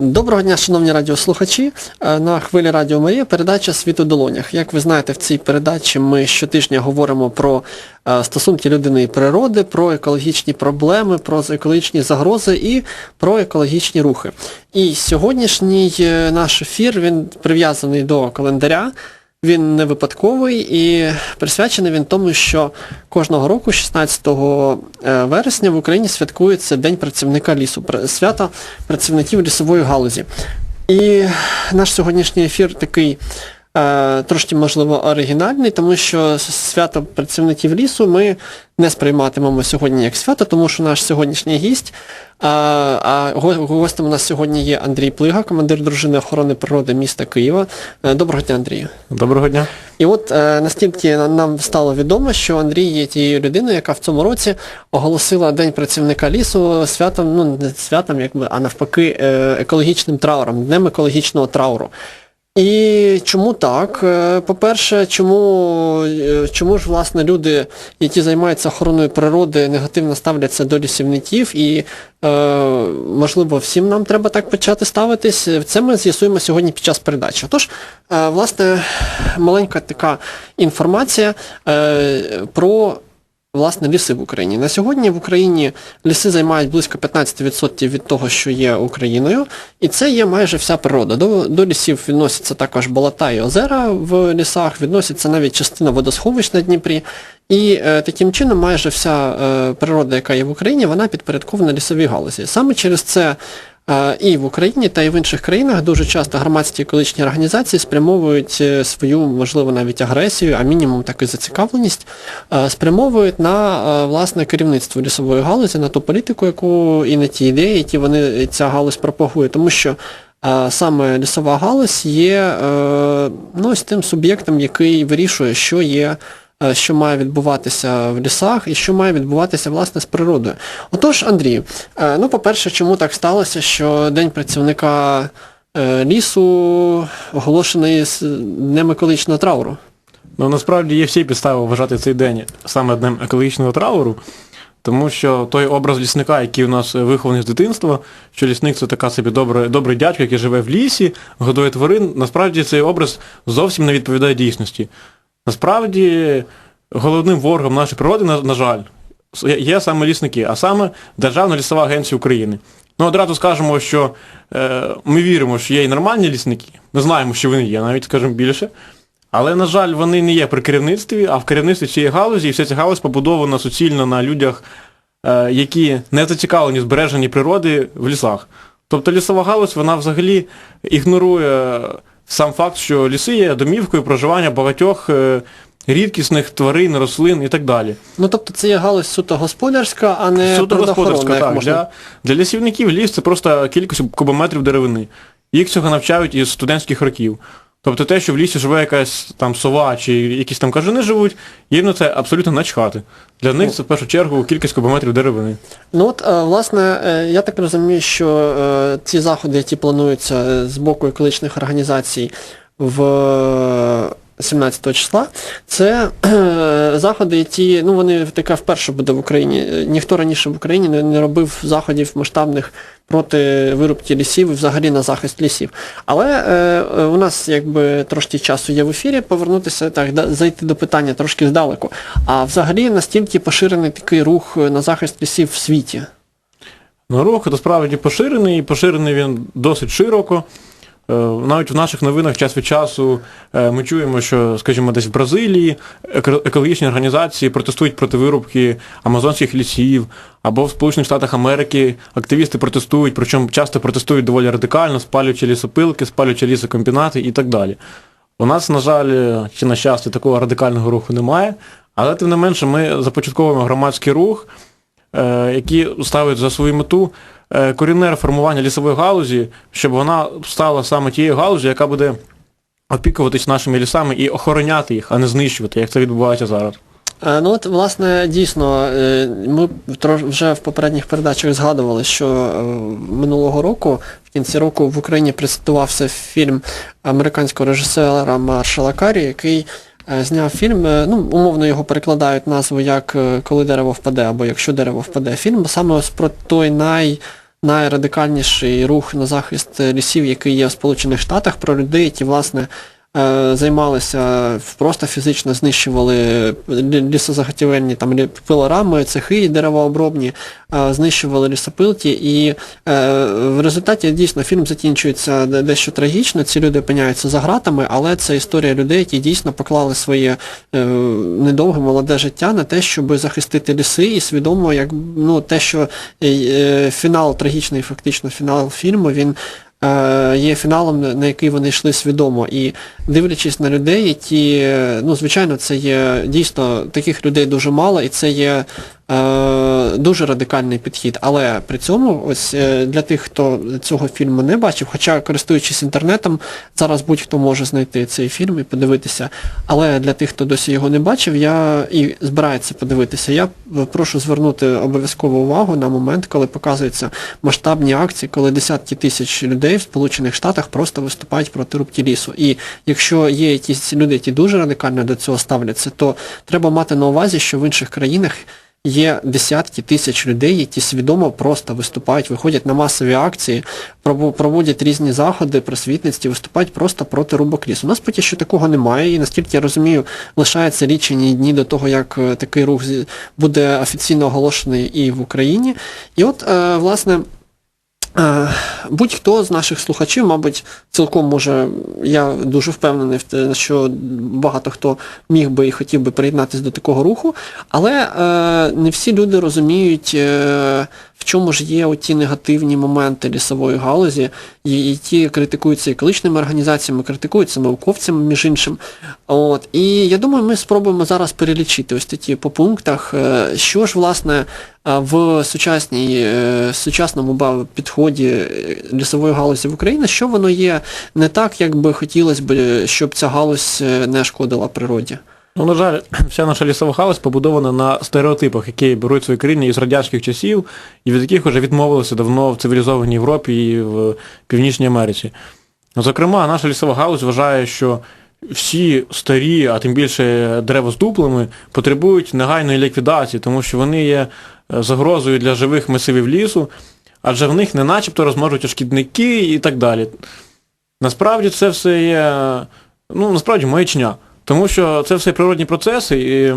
Доброго дня, шановні радіослухачі. Е, На хвилі Радіо Марія передача Світ у долонях. Як ви знаєте, в цій передачі ми щотижня говоримо про е, стосунки людини і природи, про екологічні проблеми, про екологічні загрози і про екологічні рухи. І сьогоднішній е, наш ефір він прив'язаний до календаря. Він не випадковий і присвячений він тому, що кожного року, 16 е, вересня, в Україні святкується День працівника лісу, свята працівників лісової галузі. І наш сьогоднішній ефір такий трошки, можливо, оригінальний, тому що свято працівників лісу ми не сприйматимемо сьогодні як свято, тому що наш сьогоднішній гість, а, а гостем у нас сьогодні є Андрій Плига, командир дружини охорони природи міста Києва. Е, Доброго дня, Андрію. Доброго дня. І от е, настільки нам стало відомо, що Андрій є тією людиною, яка в цьому році оголосила День працівника лісу святом, ну не святом, якби, а навпаки, е, екологічним трауром, днем екологічного трауру. І чому так? Е, По-перше, чому, е, чому ж власне люди, які займаються охороною природи, негативно ставляться до лісівників, і е, можливо всім нам треба так почати ставитись. Це ми з'ясуємо сьогодні під час передачі. Тож, власне, маленька така інформація про власне ліси в Україні. На сьогодні в Україні ліси займають близько 15% від того, що є Україною, і це є майже вся природа. До, до лісів відносяться також болота і озера в лісах, відноситься навіть частина водосховищ на Дніпрі. І е, таким чином майже вся е, природа, яка є в Україні, вона підпорядкована лісовій галузі. Саме через це і в Україні, та і в інших країнах дуже часто громадські екологічні організації спрямовують е, свою, можливо, навіть агресію, а мінімум так і зацікавленість, е, спрямовують на е, власне керівництво лісової галузі, на ту політику, яку і на ті ідеї, які вони ця галузь пропагує, тому що е, саме лісова галузь є е, ну, ось тим суб'єктом, який вирішує, що є е, що має відбуватися в лісах і що має відбуватися власне з природою. Отож, Андрію, е, ну, по-перше, чому так сталося, що День працівника е, лісу оголошений з днем екологічного трауру? Ну насправді є всі підстави вважати цей день саме днем екологічного трауру, тому що той образ лісника, який у нас вихований з дитинства, що лісник це така собі добре, добрий дядько, який живе в лісі, годує тварин, насправді цей образ зовсім не відповідає дійсності. Насправді головним ворогом нашої природи, на, на жаль, є- саме лісники, а саме Державна лісова агенція України. Ну, одразу скажемо, що е, ми віримо, що є і нормальні лісники, ми знаємо, що вони є, навіть скажемо більше. Але, на жаль, вони не є при керівництві, а в керівництві цієї галузі, і вся ця галузь побудована суцільно на людях, е, які не зацікавлені збереженні природи в лісах. Тобто лісова галузь, вона взагалі ігнорує сам факт, що ліси є домівкою проживання багатьох е, рідкісних тварин, рослин і так далі. Ну, тобто це є галузь суто господарська, а не Суто господарська, так. можна. Для, для лісівників ліс це просто кількість кубометрів деревини. Їх цього навчають із студентських років. Тобто те, що в лісі живе якась там сова чи якісь там кажани живуть, їм на це абсолютно начхати. Для них це в першу чергу кількість кубометрів деревини. Ну от, е, власне, е, я так розумію, що е, ці заходи, які плануються з боку екологічних організацій в 17 числа, це е, заходи, які, ну вони таке вперше буде в Україні. Ніхто раніше в Україні не, не робив заходів масштабних проти вирубки лісів і взагалі на захист лісів. Але е, е, у нас якби трошки часу є в ефірі повернутися, так, да- зайти до питання трошки здалеку. А взагалі настільки поширений такий рух е, на захист лісів в світі. Ну, рух насправді поширений, і поширений він досить широко. Е, Навіть в наших новинах час від часу е, ми чуємо, що, скажімо, десь в Бразилії екологічні організації протестують проти вирубки амазонських лісів, або в Сполучених Штатах Америки активісти протестують, причому часто протестують доволі радикально, спалюючи лісопилки, спалюючи лісокомбінати і так далі. У нас, на жаль, чи на щастя, такого радикального руху немає, але тим не менше ми започатковуємо громадський рух, е, які ставить за свою мету корінне реформування лісової галузі, щоб вона стала саме тією галузю, яка буде опікуватись нашими лісами і охороняти їх, а не знищувати, як це відбувається зараз. Е, Ну от, власне, дійсно, е, ми вже в попередніх передачах згадували, що е, минулого року, в кінці року в Україні презентувався фільм американського режисера Маршала Карі, який е, зняв фільм, е, ну, умовно його перекладають назву як е, Коли дерево впаде або Якщо дерево впаде. Фільм саме про той най найрадикальніший рух на захист лісів, який є в Сполучених Штатах, про людей, які, власне, займалися, просто фізично знищували лісозаготівельні там пилорами, цехи і деревообробні, е, знищували лісопилки, і е, в результаті дійсно фільм закінчується дещо трагічно, ці люди опиняються за ґратами, але це історія людей, які дійсно поклали своє е, недовге молоде життя на те, щоб захистити ліси, і свідомо, як ну, те, що е, е, фінал, трагічний фактично фінал фільму, він е, є фіналом, на на який вони йшли свідомо. І дивлячись на людей, які, е, ну, звичайно, це є дійсно таких людей дуже мало, і це є е, дуже радикальний підхід. Але при цьому, ось е, для тих, хто цього фільму не бачив, хоча користуючись інтернетом, зараз будь-хто може знайти цей фільм і подивитися. Але для тих, хто досі його не бачив, я і збирається подивитися, я прошу звернути обов'язково увагу на момент, коли показуються масштабні акції, коли десятки тисяч людей в Сполучених Штатах просто виступають проти рубки лісу. І якщо є якісь люди, які дуже радикально до цього ставляться, то треба мати на увазі, що в інших країнах є десятки тисяч людей, які свідомо просто виступають, виходять на масові акції, проводять різні заходи, просвітництві, виступають просто проти рубок. У нас поки що такого немає, і наскільки я розумію, лишаються річені дні до того, як е, такий рух буде офіційно оголошений і в Україні. І от, е, власне. Е, Будь-хто з наших слухачів, мабуть, цілком може, я дуже впевнений що багато хто міг би і хотів би приєднатися до такого руху, але е, не всі люди розуміють, е, в чому ж є оті негативні моменти лісової галузі, які критикуються екологічними організаціями, критикуються науковцями, між іншим. От. І я думаю, ми спробуємо зараз перелічити ось такі по пунктах, що ж, власне, в сучасній, е, сучасному підході е, лісової галузі в Україні, що воно є не так, як би хотілося б, щоб ця галузь е, не шкодила природі. Ну, на жаль, вся наша лісова галузь побудована на стереотипах, які беруть своє коріння із радянських часів, і від яких вже відмовилися давно в цивілізованій Європі і в Північній Америці. Зокрема, наша лісова галузь вважає, що всі старі, а тим більше дерева з дуплами, потребують негайної ліквідації, тому що вони є загрозою для живих масивів лісу, адже в них не начебто розмножуються шкідники і так далі. Насправді це все є, ну, насправді, маячня. Тому що це все природні процеси, і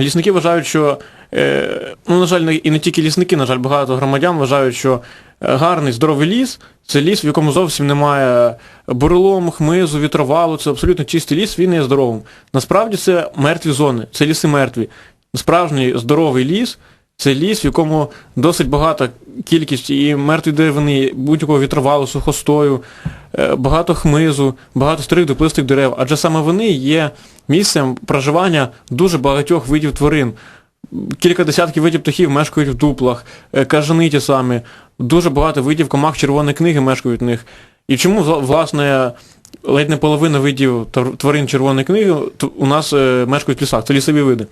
лісники вважають, що, е, ну, на жаль, і не тільки лісники, на жаль, багато громадян вважають, що е, гарний, здоровий ліс це ліс, в якому зовсім немає бурелому, хмизу, вітровалу, це абсолютно чистий ліс, він є здоровим. Насправді це мертві зони, це ліси мертві. Справжній здоровий ліс це ліс, в якому досить багата кількість і мертвої деревини, будь-якого вітровалу, сухостою, е, багато хмизу, багато старих дуплистих дерев, адже саме вони є місцем проживання дуже багатьох видів тварин. Кілька десятків видів птахів мешкають в дуплах, е, кажани ті самі, дуже багато видів комах червоної книги мешкають в них. І чому, власне, ледь не половина видів тварин червоної книги у нас е, мешкають в лісах, це лісові види.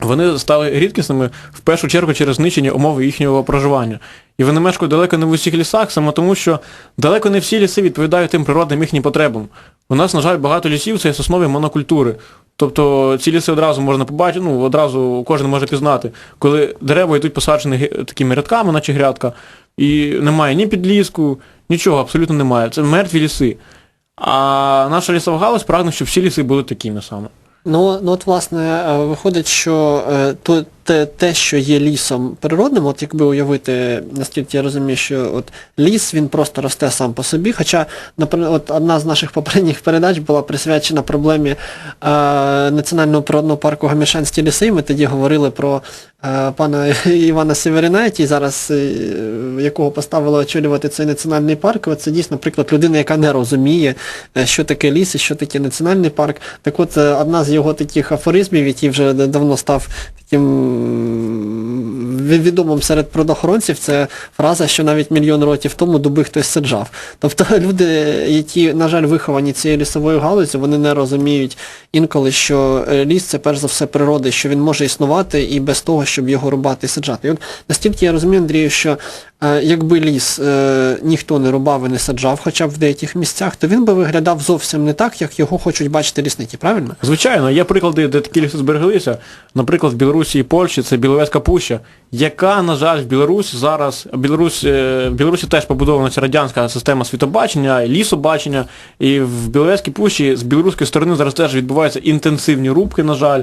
Вони стали рідкісними в першу чергу через знищення умов їхнього проживання. І вони мешкають далеко не в усіх лісах, саме тому, що далеко не всі ліси відповідають тим природним їхнім потребам. У нас, на жаль, багато лісів це соснові монокультури. Тобто ці ліси одразу можна побачити, ну одразу кожен може пізнати, коли дерева йдуть посаджені такими рядками, наче грядка, і немає ні підліску, нічого абсолютно немає. Це мертві ліси. А наша лісова галузь прагне, щоб всі ліси були такими саме. Ну, ну от, власне, е, виходить, що тут. то, те, те, що є лісом природним, от якби уявити, наскільки я розумію, що от ліс він просто росте сам по собі. Хоча, наприклад, от одна з наших попередніх передач була присвячена проблемі е, Національного природного парку Гамішанські ліси. Ми тоді говорили про е, пана Івана Северина, який зараз, е, якого поставили очолювати цей національний парк. От це дійсно приклад людини, яка не розуміє, е, що таке ліс і що таке національний парк. Так от, е, одна з його таких афоризмів, який вже давно став таким м, ві- відомим серед природоохоронців, це фраза, що навіть мільйон років тому дуби хтось саджав. Тобто люди, які, на жаль, виховані цією лісовою галузю, вони не розуміють інколи, що е, ліс це перш за все природа, що він може існувати і без того, щоб його рубати і саджати. І от настільки я розумію, Андрію, що е, якби ліс е, ніхто не рубав і не саджав, хоча б в деяких місцях, то він би виглядав зовсім не так, як його хочуть бачити лісники, правильно? Звичайно, є приклади, де такі ліси збереглися. Наприклад, в Білорусі і Польщі це Біловецька пуща, яка, на жаль, в Білорусі зараз, Білорусь, е, в Білорусі теж побудована ця радянська система світобачення, лісобачення, і в Біловецькій пущі з білоруської сторони зараз теж відбуваються інтенсивні рубки, на жаль.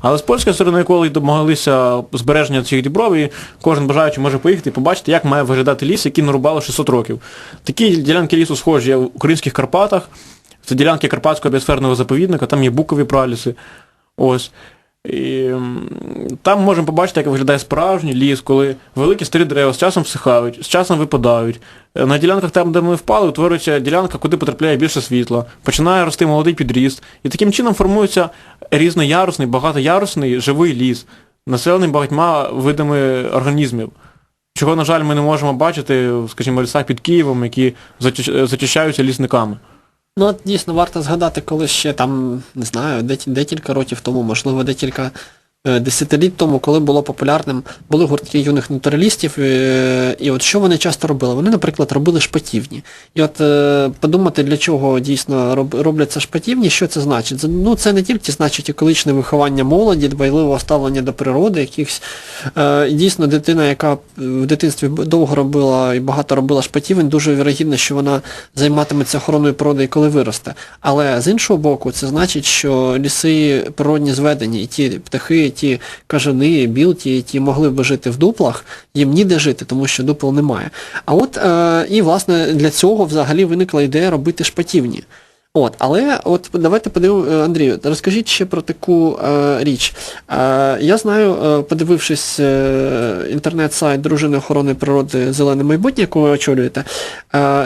Але з польської сторони, коли домоглися збереження цих дібров, і кожен бажаючий може поїхати і побачити, як має виглядати ліс, який нарубало 600 років. Такі ділянки лісу схожі є в українських Карпатах, це ділянки Карпатського біосферного заповідника, там є букові праліси. Ось. І там можемо побачити, як виглядає справжній ліс, коли великі старі дерева з часом всихають, з часом випадають. Е, На ділянках там, де вони впали, утворюється ділянка, куди потрапляє більше світла, починає рости молодий підріст. І таким чином формується різноярусний, багатоярусний живий ліс, населений багатьма видами організмів. Чого, на жаль, ми не можемо бачити, скажімо, лісах під Києвом, які зачищаються лісниками. Ну, от дійсно варто згадати, коли ще там, не знаю, декілька років тому, можливо, декілька десятиліть тому, коли було популярним, були гуртки юних натуралістів, е, і от що вони часто робили? Вони, наприклад, робили шпатівні. І от е, подумати, для чого дійсно робляться шпатівні, що це значить? Ну, це не тільки значить екологічне виховання молоді, дбайливого ставлення до природи, якихось е, дійсно дитина, яка в дитинстві довго робила і багато робила шпатівень, дуже вірогідно, що вона займатиметься охороною природи і коли виросте. Але з іншого боку, це значить, що ліси природні зведені, і ті птахи, ті кажани, білки, які могли б жити в дуплах, їм ніде жити, тому що дупел немає. А от е, і власне для цього взагалі виникла ідея робити шпатівні. От, але от давайте подивимо, Андрію, розкажіть ще про таку е, річ. Е, я знаю, е, подивившись е, інтернет-сайт Дружини охорони природи Зелене майбутнє, яку ви очолюєте, е,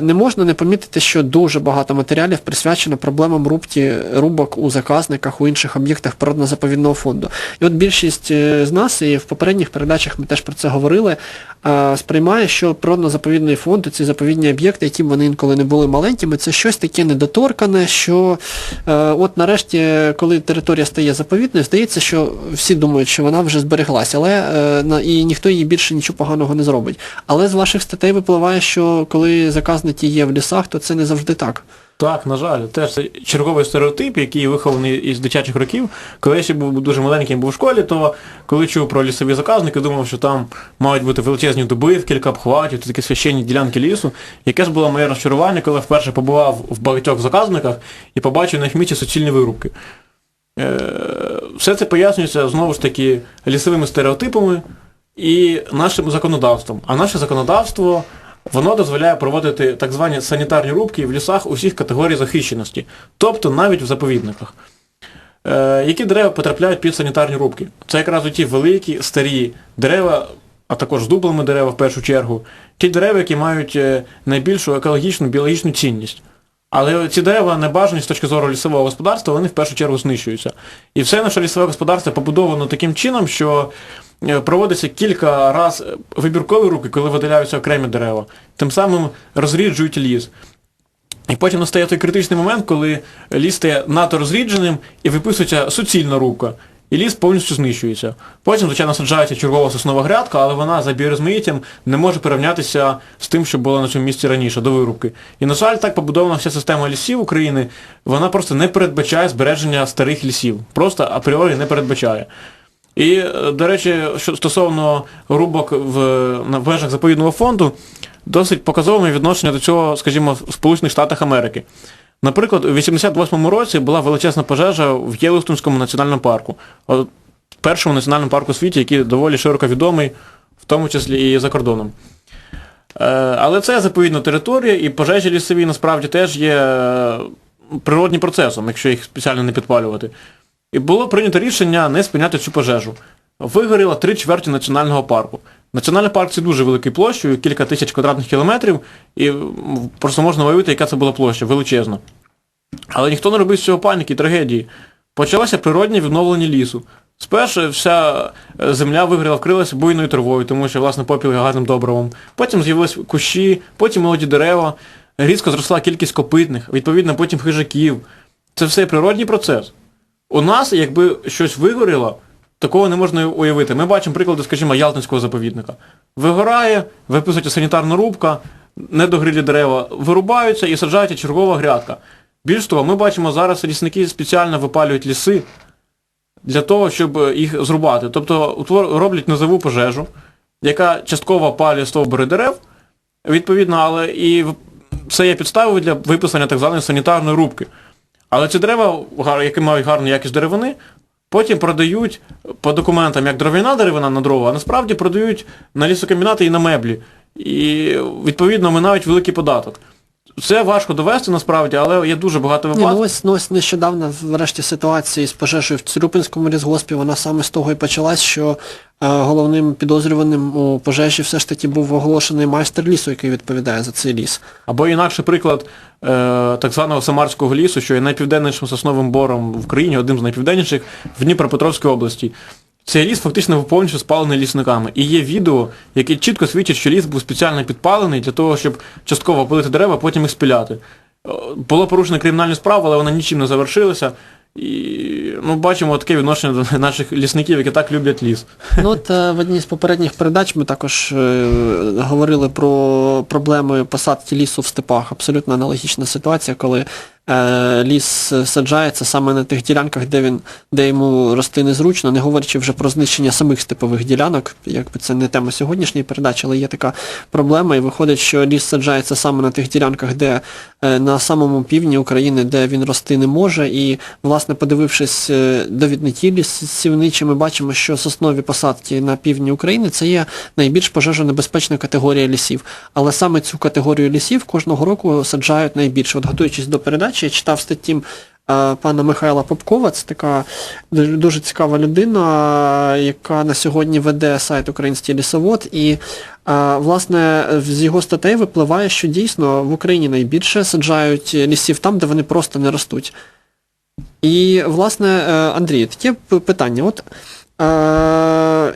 не можна не помітити, що дуже багато матеріалів присвячено проблемам рубки, рубок у заказниках, у інших об'єктах природно-заповідного фонду. І от більшість е, з нас, і в попередніх передачах ми теж про це говорили, е, сприймає, що природно-заповідний фонд, ці заповідні об'єкти, які вони інколи не були маленькими, це щось таке недоторкане, що е, от нарешті, коли територія стає заповідною, здається, що всі думають, що вона вже збереглася, але е, і ніхто їй більше нічого поганого не зробить. Але з ваших статей випливає, що коли заказники є в лісах, то це не завжди так. Так, на жаль, теж це черговий стереотип, який вихований із дитячих років. Коли я ще був дуже маленьким був в школі, то коли чув про лісові заказники, думав, що там мають бути величезні дуби в кілька обхватів, такі священні ділянки лісу. Яке ж було моє розчарування, коли вперше побував в багатьох заказниках і побачив на їх місці суцільні вирубки. Е, Все це пояснюється знову ж таки лісовими стереотипами і нашим законодавством. А наше законодавство воно дозволяє проводити так звані санітарні рубки в лісах усіх категорій захищеності, тобто навіть в заповідниках. Е, які дерева потрапляють під санітарні рубки? Це якраз ті великі, старі дерева, а також з дублами дерева в першу чергу, ті дерева, які мають е, найбільшу екологічну, біологічну цінність. Але ці дерева не бажані з точки зору лісового господарства, вони в першу чергу знищуються. І все наше лісове господарство побудовано таким чином, що проводиться кілька раз е, вибіркові руки, коли видаляються окремі дерева. Тим самим розріджують ліс. І потім настає той критичний момент, коли ліс стає надто розрідженим і виписується суцільна рубка. І ліс повністю знищується. Потім, звичайно, саджається чергова соснова грядка, але вона за біорозмаїттям не може порівнятися з тим, що було на цьому місці раніше, до вирубки. І, на жаль, так побудована вся система лісів України, вона просто не передбачає збереження старих лісів. Просто апріорі не передбачає. І, е, до речі, що стосовно рубок в, на межах заповідного фонду, досить показове відношення до цього, скажімо, в Сполучених Штатах Америки. Наприклад, у 88-му році була величезна пожежа в Єлистонському національному парку, першому національному парку у світі, який доволі широко відомий, в тому числі і за кордоном. Е, Але це заповідна територія, і пожежі лісові насправді теж є е, природнім процесом, якщо їх спеціально не підпалювати. І було прийнято рішення не спиняти цю пожежу. Вигоріло три чверті національного парку. Національний парк це дуже великий площею, кілька тисяч квадратних кілометрів, і просто можна уявити, яка це була площа, величезна. Але ніхто не робив з цього паніки, трагедії. Почалося природнє відновлення лісу. Спершу вся е, земля вигоріла, вкрилася буйною травою, тому що, власне, попіл гарним добривом. Потім з'явились кущі, потім молоді дерева, різко зросла кількість копитних, відповідно, потім хижаків. Це все природній процес. У нас, якби щось вигоріло, такого не можна уявити. Ми бачимо приклади, скажімо, Ялтинського заповідника. Вигорає, виписується санітарна рубка, недогрілі дерева вирубаються і саджається чергова грядка. Більш того, ми бачимо зараз лісники спеціально випалюють ліси для того, щоб їх зрубати. Тобто роблять низову пожежу, яка частково опалює стовбури дерев, відповідно, але і це є підставою для виписання так званої санітарної рубки. Але ці дерева, які мають гарну якість деревини, потім продають по документам як дров'яна деревина на дрова, а насправді продають на лісокомбінати і на меблі. І відповідно минають великий податок. Це важко довести насправді, але є дуже багато Ні, випадків. ну ось, ну ось нещодавно, врешті, ситуації з пожежею в Цюрюпинському лісгоспі, вона саме з того і почалась, що е, головним підозрюваним у пожежі все ж таки був оголошений майстер лісу, який відповідає за цей ліс. Або інакший приклад е, так званого Самарського лісу, що є найпівденнішим сосновим бором в країні, одним з найпівденніших в Дніпропетровській області. Цей ліс фактично повністю спалений лісниками. І є відео, яке чітко свідчить, що ліс був спеціально підпалений для того, щоб частково опалити дерева, а потім їх спіляти. Е, Було порушено кримінальну справу, але вона нічим не завершилася. І ну, бачимо таке відношення до наших лісників, які так люблять ліс. Ну от е, в одній з попередніх передач ми також е, говорили про проблеми посадки лісу в степах. Абсолютно аналогічна ситуація, коли е, ліс саджається саме на тих ділянках, де він, де йому рости незручно, не говорячи вже про знищення самих степових ділянок. Якби це не тема сьогоднішньої передачі, але є така проблема, і виходить, що ліс саджається саме на тих ділянках, де е, на самому півдні України, де він рости не може, і власне подивившись е, довідники лісівничі, ми бачимо, що соснові посадки на півдні України це є найбільш пожежонебезпечна категорія лісів. Але саме цю категорію лісів кожного року саджають найбільше. От готуючись до передачі, я читав статті е, пана Михайла Попкова, це така дуже, цікава людина, яка на сьогодні веде сайт Український лісовод. І е, власне з його статей випливає, що дійсно в Україні найбільше саджають лісів там, де вони просто не ростуть. І, власне, е, Андрій, таке питання. От е,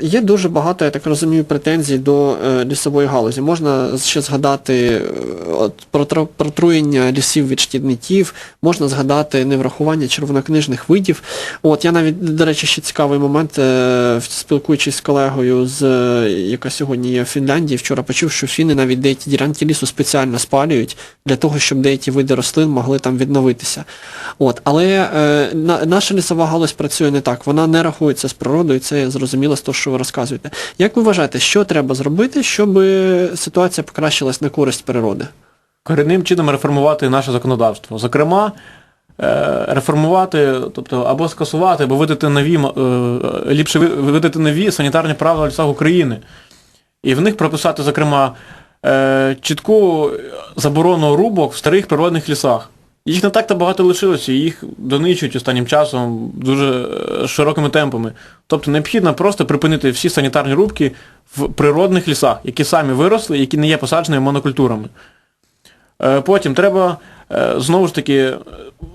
є дуже багато, я так розумію, претензій до е, лісової галузі. Можна ще згадати е, от, про протруєння лісів від шкідників, можна згадати неврахування червонокнижних видів. От я навіть, до речі, ще цікавий момент, е, спілкуючись з колегою, з, е, яка сьогодні є в Фінляндії, вчора почув, що фіни навіть деякі ділянки лісу спеціально спалюють для того, щоб деякі види рослин могли там відновитися. От, але е, на, наша лісова галузь працює не так. Вона не рахується з природою, це зрозуміло з того, що ви розказуєте. Як ви вважаєте, що треба зробити, щоб ситуація покращилась на користь природи? корінним чином реформувати наше законодавство. Зокрема, е, реформувати, тобто або скасувати, або видати нові, е, ліпше видати нові санітарні правила лісах України. І в них прописати, зокрема, е, чітку заборону рубок в старих природних лісах. Їх не так-то багато лишилося, їх донищують останнім часом дуже е, широкими темпами. Тобто необхідно просто припинити всі санітарні рубки в природних лісах, які самі виросли, які не є посадженими монокультурами. Е, Потім треба е, знову ж таки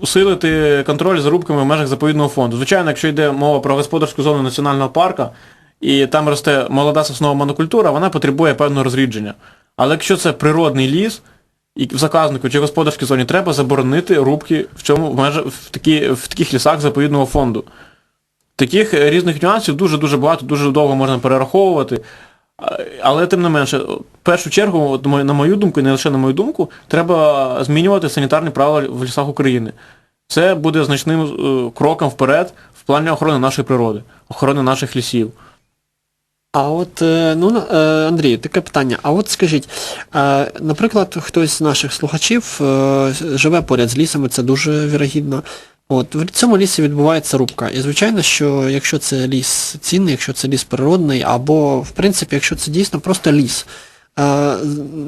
усилити контроль за рубками в межах заповідного фонду. Звичайно, якщо йде мова про господарську зону національного парка, і там росте молода соснова монокультура, вона потребує певного розрідження. Але якщо це природний ліс, і заказнику чи господарській зоні треба заборонити рубки в цьому в, межах, в, такі, в таких лісах заповідного фонду. Таких е, різних нюансів дуже-дуже багато, дуже довго можна перераховувати. Але тим не менше, в першу чергу, на мою думку, і не лише на мою думку, треба змінювати санітарні правила в лісах України. Це буде значним е, кроком вперед в плані охорони нашої природи, охорони наших лісів. А от, е, ну, е, Андрій, таке питання. А от скажіть, е, наприклад, хтось з наших слухачів живе поряд з лісами, це дуже вірогідно. От, в цьому лісі відбувається рубка. І звичайно, що якщо це ліс цінний, якщо це ліс природний, або, в принципі, якщо це дійсно просто ліс,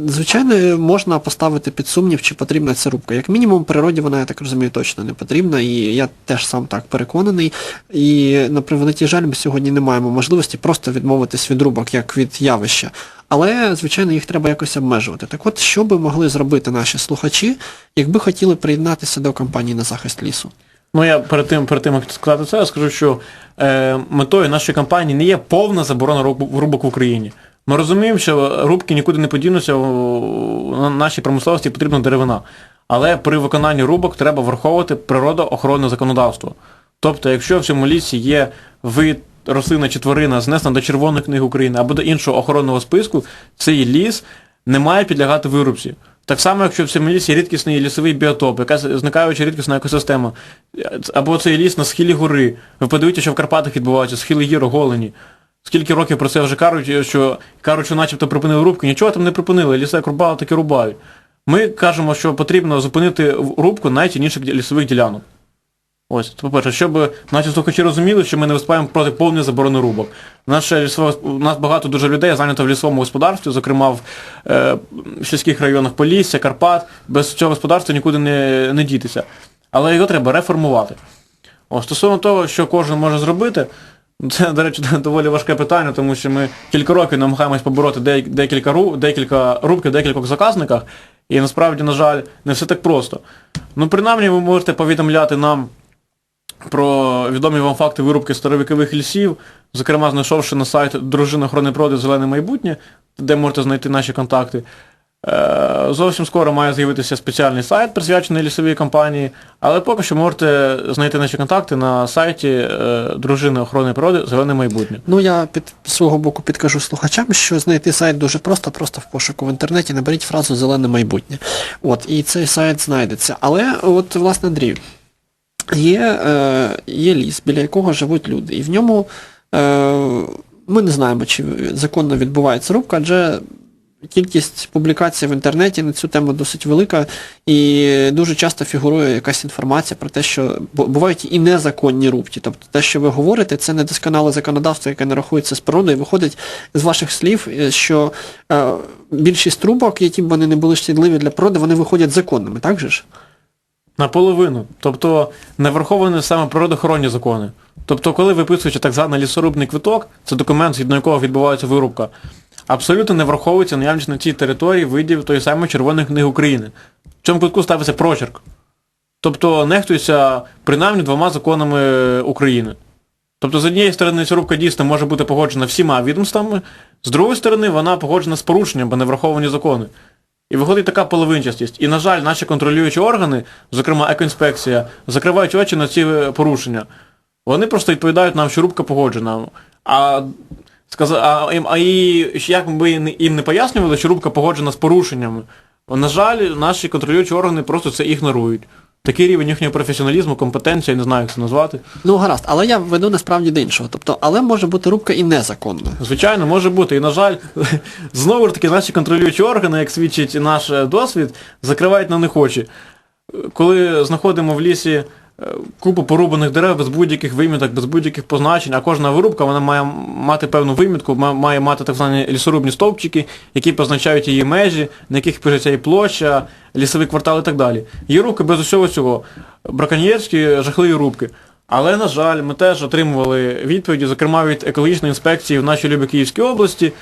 звичайно, можна поставити під сумнів, чи потрібна ця рубка. Як мінімум, природі вона, я так розумію, точно не потрібна, і я теж сам так переконаний. І на превеликий жаль, ми сьогодні не маємо можливості просто відмовитись від рубок, як від явища. Але, звичайно, їх треба якось обмежувати. Так от, що би могли зробити наші слухачі, якби хотіли приєднатися до кампанії на захист лісу? Ну я перед тим, перед тим, як сказати це, я скажу, що е, метою нашої кампанії не є повна заборона рубок в Україні. Ми розуміємо, що рубки нікуди не подінуться, на нашій промисловості потрібна деревина. Але при виконанні рубок треба враховувати природоохоронне законодавство. Тобто, якщо в цьому лісі є вид рослина чи тварина знесена до Червоної книги України або до іншого охоронного списку, цей ліс не має підлягати вирубці. Так само, якщо в цьому лісі рідкісний лісовий біотоп, якась зникаюча рідкісна екосистема, або цей ліс на схилі гори. Ви подивіться, що в Карпатах відбувається, схили гір оголені. Скільки років про це вже кажуть, що кажуть, що начебто припинили рубку, нічого там не припинили, ліса як рубали, так і рубають. Ми кажемо, що потрібно зупинити рубку найцінніших ді- лісових ділянок. Ось, по-перше, щоб наші слухачі розуміли, що ми не виступаємо проти повної заборони рубок. Наше лісове, у нас багато дуже людей зайнято в лісовому господарстві, зокрема в е, сільських районах Полісся, Карпат. Без цього господарства нікуди не, не дітися. Але його треба реформувати. О, стосовно того, що кожен може зробити, це, до речі, доволі важке питання, тому що ми кілька років намагаємось побороти декілька, ру- декілька рубки декількох заказниках, і насправді, на жаль, не все так просто. Ну, принаймні, ви можете повідомляти нам про відомі вам факти вирубки старовікових лісів, зокрема знайшовши на сайт Дружина охорони природи Зелене майбутнє, де можете знайти наші контакти. Е, Зовсім скоро має з'явитися спеціальний сайт, присвячений лісовій кампанії, але поки що можете знайти наші контакти на сайті е, Дружини охорони природи Зелене майбутнє. Ну, я під свого боку підкажу слухачам, що знайти сайт дуже просто, просто в пошуку в інтернеті наберіть фразу Зелене майбутнє. От, і цей сайт знайдеться. Але, от, власне, Андрій, є, е, є ліс, біля якого живуть люди, і в ньому е, ми не знаємо, чи законно відбувається рубка, адже кількість публікацій в інтернеті на цю тему досить велика, і дуже часто фігурує якась інформація про те, що бувають і незаконні рубки. Тобто те, що ви говорите, це недосконале законодавство, яке не рахується з природою, виходить з ваших слів, е, що більшість рубок, які б вони не були шкідливі для природи, вони виходять законними, так же ж? Наполовину. Тобто не враховані саме природоохоронні закони. Тобто, коли виписується так званий лісорубний квиток, це документ, згідно якого відбувається вирубка, абсолютно не враховується наявність на цій території видів тої самої Червоної книги України. В цьому квитку ставиться прочерк. Тобто нехтується принаймні двома законами України. Тобто, з однієї сторони, ця рубка дійсно може бути погоджена всіма відомствами, з другої сторони, вона погоджена з порушенням, бо не враховані закони. І виходить така половинчастість. І, на жаль, наші контролюючі органи, зокрема екоінспекція, закривають очі на ці е, порушення. Вони просто відповідають нам, що рубка погоджена. А, а, а і як не- їм не пояснювали, що рубка погоджена з порушеннями, на жаль, наші контролюючі органи просто це ігнорують. Такий рівень їхнього професіоналізму, компетенція, я не знаю, як це назвати. Ну, гаразд, але я веду насправді до іншого. Тобто, але може бути рубка і незаконна. Звичайно, може бути. І, на жаль, знову ж таки, наші контролюючі органи, як свідчить наш е, досвід, закривають на них очі. Коли знаходимо в лісі купу порубаних дерев без будь-яких виміток, без будь-яких позначень, а кожна вирубка вона має мати певну вимітку, має мати так звані лісорубні стовпчики, які позначають її межі, на яких пишеться і площа, лісовий квартал і так далі. Є рубки без усього цього. Браконьєрські, жахливі рубки. Але, на жаль, ми теж отримували відповіді, зокрема від екологічної інспекції в нашій любі Київській області,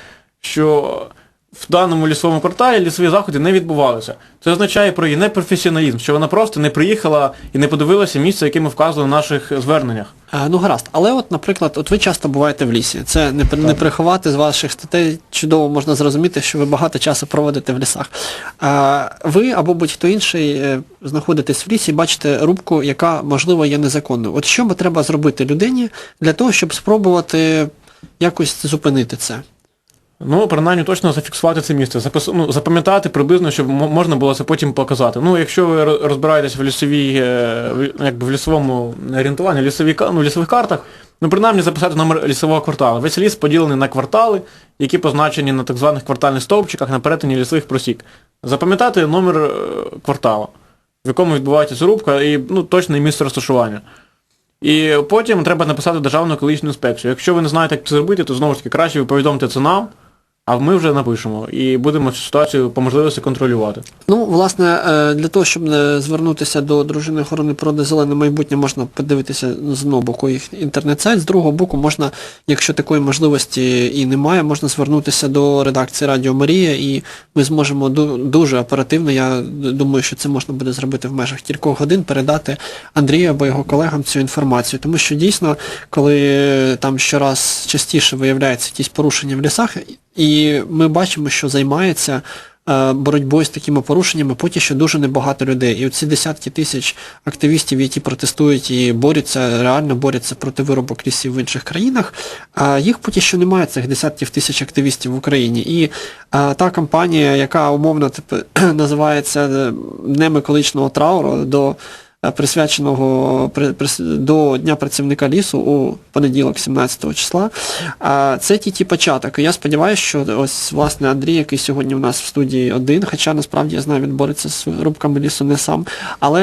що в даному лісовому кварталі лісові заходи не відбувалися. Це означає про її непрофесіоналізм, що вона просто не приїхала і не подивилася місце, яке ми вказували в наших зверненнях. А, ну гаразд, але от, наприклад, от ви часто буваєте в лісі. Це не, не приховати з ваших статей, чудово можна зрозуміти, що ви багато часу проводите в лісах. А, ви або будь-хто інший е, знаходитесь в лісі, бачите рубку, яка, можливо, є незаконною. От що треба зробити людині для того, щоб спробувати якось зупинити це? Ну, принаймні точно зафіксувати це місце, запис... ну, запам'ятати приблизно, щоб можна було це потім показати. Ну, якщо ви розбираєтесь в лісовій, е, якби в лісовому орієнтуванні, в ну, лісових картах, ну, принаймні записати номер лісового кварталу. Весь ліс поділений на квартали, які позначені на так званих квартальних стовпчиках на перетині лісових просік. Запам'ятати номер е, квартала, в якому відбувається зарубка, і ну, точне місце розташування. І потім треба написати Державну екологічну інспекцію. Якщо ви не знаєте, як це зробити, то знову ж таки краще ви повідомте це нам, а ми вже напишемо і будемо цю ситуацію по можливості контролювати. Ну, власне, е, для того, щоб звернутися до дружини охорони природи зелене майбутнє, можна подивитися з одного боку їх інтернет-сайт, з другого боку можна, якщо такої можливості і немає, можна звернутися до редакції Радіо Марія, і ми зможемо дуже оперативно, я думаю, що це можна буде зробити в межах кількох годин, передати Андрію або його колегам цю інформацію. Тому що дійсно, коли там щораз частіше виявляються якісь порушення в лісах, і ми бачимо, що займається е, боротьбою з такими порушеннями поки що дуже небагато людей. І оці десятки тисяч активістів, які протестують і борються, реально борються проти виробок лісів в інших країнах, їх поки що немає, цих десятків тисяч активістів в Україні. І е, та кампанія, яка умовно типу, називається Днем екологічного трауру до присвяченого до Дня працівника лісу у понеділок, 17 числа. Це тільки початок. Я сподіваюся, що ось власне Андрій, який сьогодні у нас в студії один, хоча насправді я знаю, він бореться з рубками лісу не сам. Але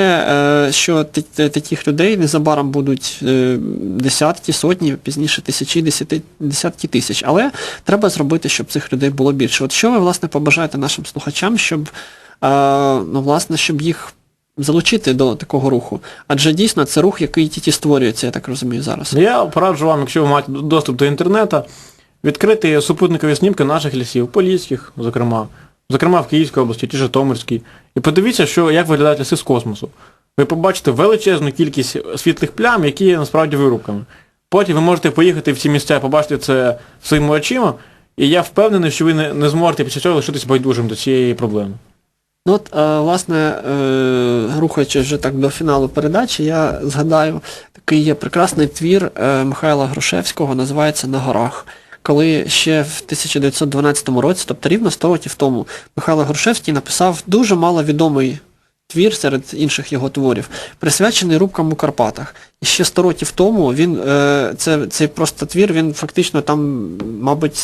е, що та- та- таких людей незабаром будуть е, десятки, сотні, пізніше тисячі, десяти, десятки тисяч. Але треба зробити, щоб цих людей було більше. От що ви, власне, побажаєте нашим слухачам, щоб, е, ну, власне, щоб їх залучити до такого руху? Адже дійсно це рух, який тільки створюється, я так розумію, зараз. Я пораджу вам, якщо ви маєте доступ до інтернету, відкрити супутникові знімки наших лісів, поліських, зокрема, зокрема в Київській області чи Житомирській, і подивіться, що, як виглядають ліси з космосу. Ви побачите величезну кількість світлих плям, які є насправді вирубками. Потім ви можете поїхати в ці місця побачити це своїми очима, і я впевнений, що ви не, не зможете після цього лишитись байдужим до цієї проблеми. Ну от, е, власне, е, рухаючись вже так до фіналу передачі, я згадаю, такий є прекрасний твір е, Михайла Грушевського, називається На горах. Коли ще в 1912 році, тобто рівно 100 років тому, Михайло Грушевський написав дуже маловідомий твір серед інших його творів, присвячений рубкам у Карпатах. І ще 100 років тому він, це, цей просто твір, він фактично там, мабуть,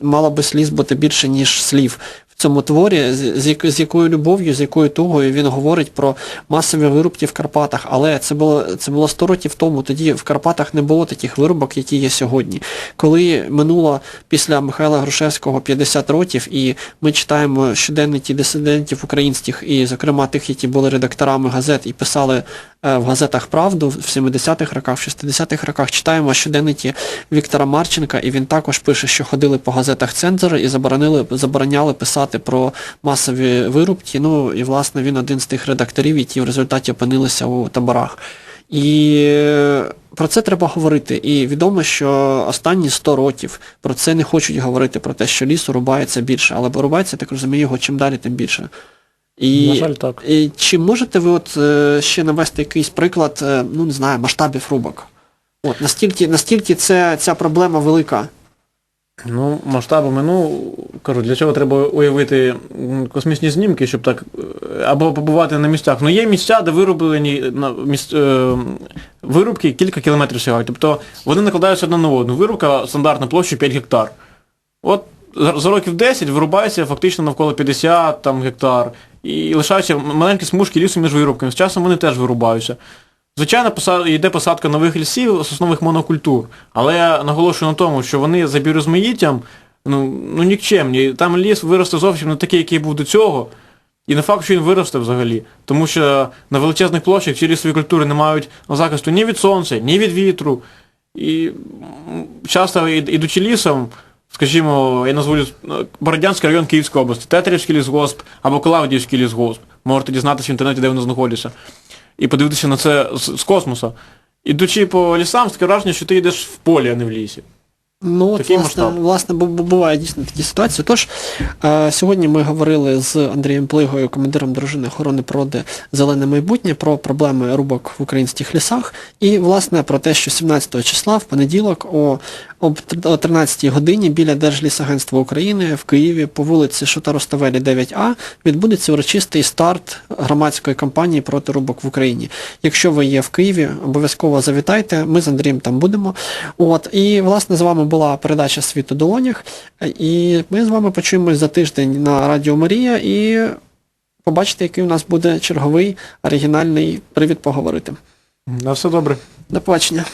мало би сліз бути більше, ніж слів цьому творі, з, якою любов'ю, з якою тугою він говорить про масові вирубки в Карпатах. Але це було, це було 100 років тому, тоді в Карпатах не було таких вирубок, які є сьогодні. Коли минуло після Михайла Грушевського 50 років, і ми читаємо щоденники дисидентів українських, і, зокрема, тих, які були редакторами газет і писали в газетах правду в 70-х роках, в 60-х роках, читаємо щоденники Віктора Марченка, і він також пише, що ходили по газетах цензори і заборонили, забороняли писати про масові вирубки. Ну і власне він один з тих редакторів, які в результаті опинилися у таборах. І е, про це треба говорити. І відомо, що останні 100 років про це не хочуть говорити, про те, що лісу рубається більше, але рубається, так розумію, його чим далі, тим більше. І, На жаль, так. і чи можете ви от е, ще навести якийсь приклад, е, ну не знаю, масштабів рубок? От, настільки, настільки це, ця проблема велика. Ну, масштабами, ну, кажу, для чого треба уявити космічні знімки, щоб так, е, або побувати на місцях. Ну, є місця, де вироблені на міс, е, вирубки кілька кілометрів сягають. Тобто вони накладаються одна на одну. Вирубка стандартна площа 5 гектар. От за за років 10 вирубається фактично навколо 50 там, гектар. І лишаються маленькі смужки лісу між вирубками. З часом вони теж вирубаються. Звичайно, йде посадка нових лісів з основних монокультур, але я наголошую на тому, що вони за біорозмаїттям ну, ну нікчемні. Там ліс виросте зовсім не такий, який був до цього. І не факт, що він виросте взагалі. Тому що на величезних площах ці лісові культури не мають захисту ні від сонця, ні від вітру. І часто ід- ідучи лісом, скажімо, я назву е, Бородянський район Київської області, Тетерівський лісгосп або Клавдіївський лісгосп. Можете дізнатися в інтернеті, де вони знаходяться. І подивитися на це з, з космоса. Ідучи по лісам, таке враження, що ти йдеш в полі, а не в лісі. Ну, от, Такий власне, масштаб. власне, бу- бу- буває дійсно такі ситуації. Тож, е, сьогодні ми говорили з Андрієм Плигою, командиром дружини охорони природи Зелене майбутнє, про проблеми рубок в українських лісах і, власне, про те, що 17 числа, в понеділок, о, об тр- о 13 годині біля Держлісагентства України в Києві по вулиці Шута-Роставелі 9А відбудеться урочистий старт громадської кампанії проти рубок в Україні. Якщо ви є в Києві, обов'язково завітайте, ми з Андрієм там будемо. От, і, власне, з вами була передача Світ у долонях. І ми з вами почуємось за тиждень на Радіо Марія і побачите, який у нас буде черговий оригінальний привід поговорити. На все добре. До побачення.